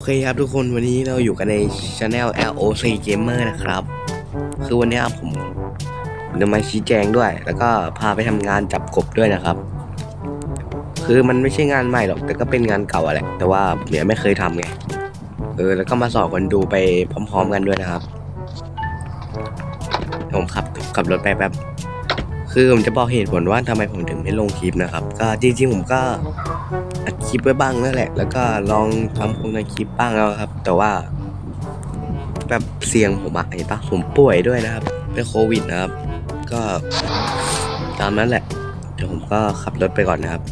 โอเคครับทุกคนวันนี้เราอยู่กันในช anel LOC Gamer นะครับ คือวันนี้ผมจะมาชี้แจงด้วย แล้วก็พาไปทำงานจับกบด้วยนะครับ คือมันไม่ใช่งานใหม่หรอก แต่ก็เป็นงานเก่าอะแหละ แต่ว่าผมยังไม่เคยทำไง เออแล้วก็มาสอนคนดูไปพร้อม ๆ กันด้วยนะครับผมขับขับรถไปแป๊บคือผมจะบอกเหตุผลว่าทำไมผมถึงไม่ลงคลิปนะครับ ก็จริงๆผมก็ คลิปไว้บ้างนั่นแหละ แล้วก็ลองทำโครงการคลิปบ้างแล้วครับ แต่ว่าแบบเสียงผมอะเห็นปะผมป่วยด้วยนะครับเป็นโควิดนะครับ ก็ตามนั้นแหละ เดี๋ยวผมก็ขับรถไปก่อนนะครับ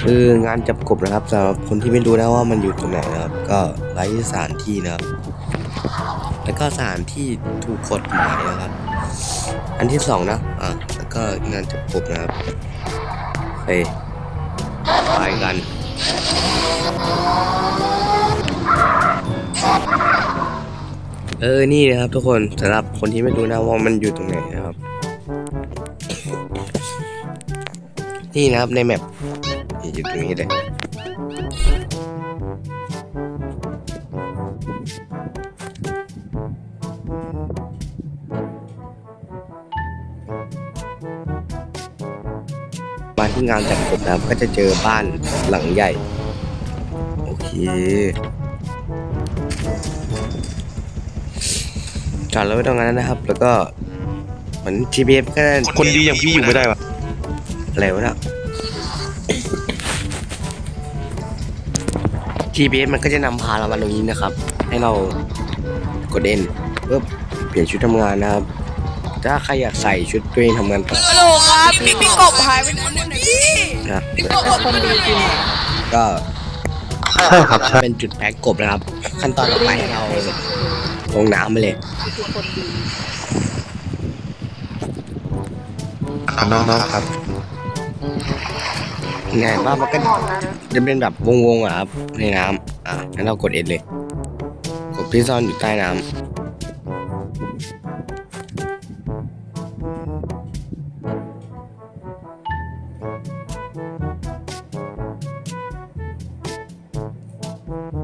คืองานจับกบนะครับสำหรับคนที่ไม่รู้นะว่ามันอยู่ตรงไหนนะครับ ก็ไร้สถานที่นะครับ แล้วก็สถานที่ถูกกฎหมายนะครับ อันที่สองนะอะแล้วก็งานจับกบนะครับเฮ้ยไปกัน เออ นี่นะครับทุกคนสำหรับคนที่ไม่รู้นะว่ามันอยู่ตรงไหนนะครับ นี่นะครับในแมปอยู่ตรงนี้เลย ที่งานจัดกบนะครับก็จะเจอบ้านหลังใหญ่ โอเคจอดรถไว้ตรงนั้นนะครับ แล้วก็เหมือน GPS ก็ได้คนดีอย่างพี่อยู่ไม่ได้วะอะไรวะเนี่ย GPS มันก็จะนำพาเรามาตรงนี้นะครับ ให้เรากดเอ็นปุ๊บเปลี่ยนชุดทำงานนะครับ ถ้าใครอยากใส่ชุดตัวเองทำงานต่อฮัลโหลครับพี่พี่กบหายไปไหนหมดเนี่ยพี่นะพี่กบคนดีจริงอะก็ใช่ครับใช่เป็นจุดแพ็กกบนะครับ ขั้นตอนต่อไปให้เราลงน้ำไปเลยน้องๆครับไงว่ามันก็จะเป็นแบบวงๆอะครับในน้ำอะงั้นเรากดเอ็นเลย กดที่ซ่อนอยู่ใต้น้ำ Mm-hmm.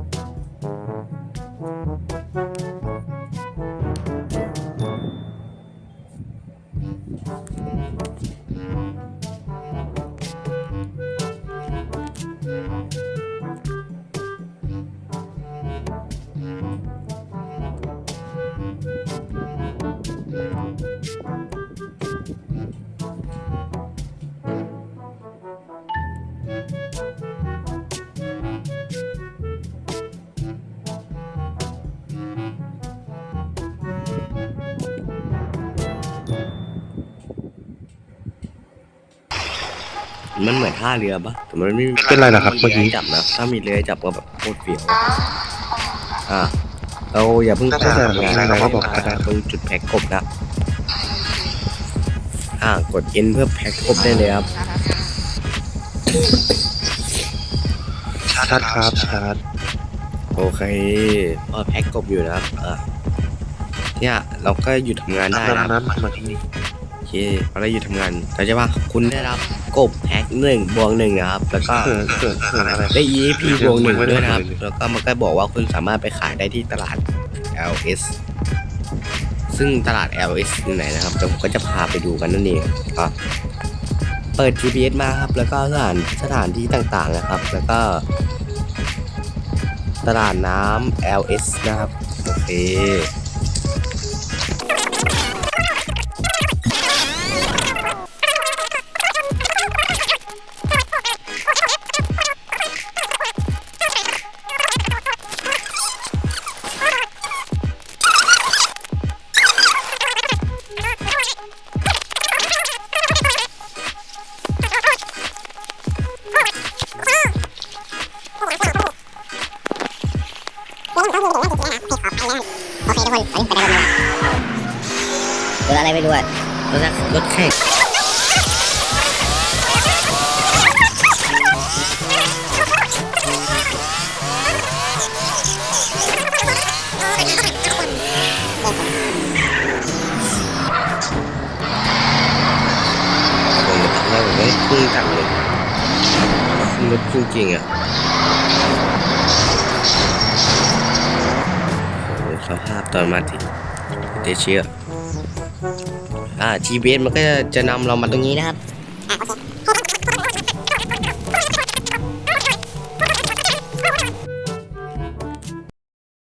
มันเหมือนท่าเรือปะแต่มันไม่มีเป็นไรนะครับเมื่อกี้ให้จับนะถ้ามีเรือให้จับก็แบบโคตรเฟี้ยวอะเราอย่าเพิ่งน่าจะเข้าทำงานได้เราครัก็บบอกผมอะตรงจุดแพ็กกบนะอ่ากดเอ็นเพื่อแพ็กกบได้เลยครับชัดครับชัดโอเคพอแพ็กกบอยู่นะครับอะเนี่ยเราก็หยุดทำงานได้น้ำนะน้ำน้ำมาที่นี่โอ เคพอเราหยุดทำงานเราจะว่าคุณได้รับกบแพ็กหนึ่งบวกหนึ่งนะครับ แล้วก็เขินเขินเขินอะไร ได้ EAP บวกหนึ่งด้วยนะครับ แล้วก็มันก็บอกว่าคุณสามารถไปขายได้ที่ตลาด LS ซึ่งตลาด LS อยู่ไหนนะครับเดี๋ยวผมก็จะพาไปดูกันนั่นเองก็เปิด GPS มาครับ แล้วก็สถานสถานที่ต่างๆนะครับ แล้วก็ ตลาดน้ำ LS นะครับ โอเค โอเคทุกคนไปไปได้กันรถอะไรไม่รู้อะรถรถแข่งผมทำได้ผมไม่พึ่งจังเลยรถจริงๆอะ สภาพตอนมาถึงเดเชียอ่า GPS มันก็จะนำเรามาตรงนี้นะครับ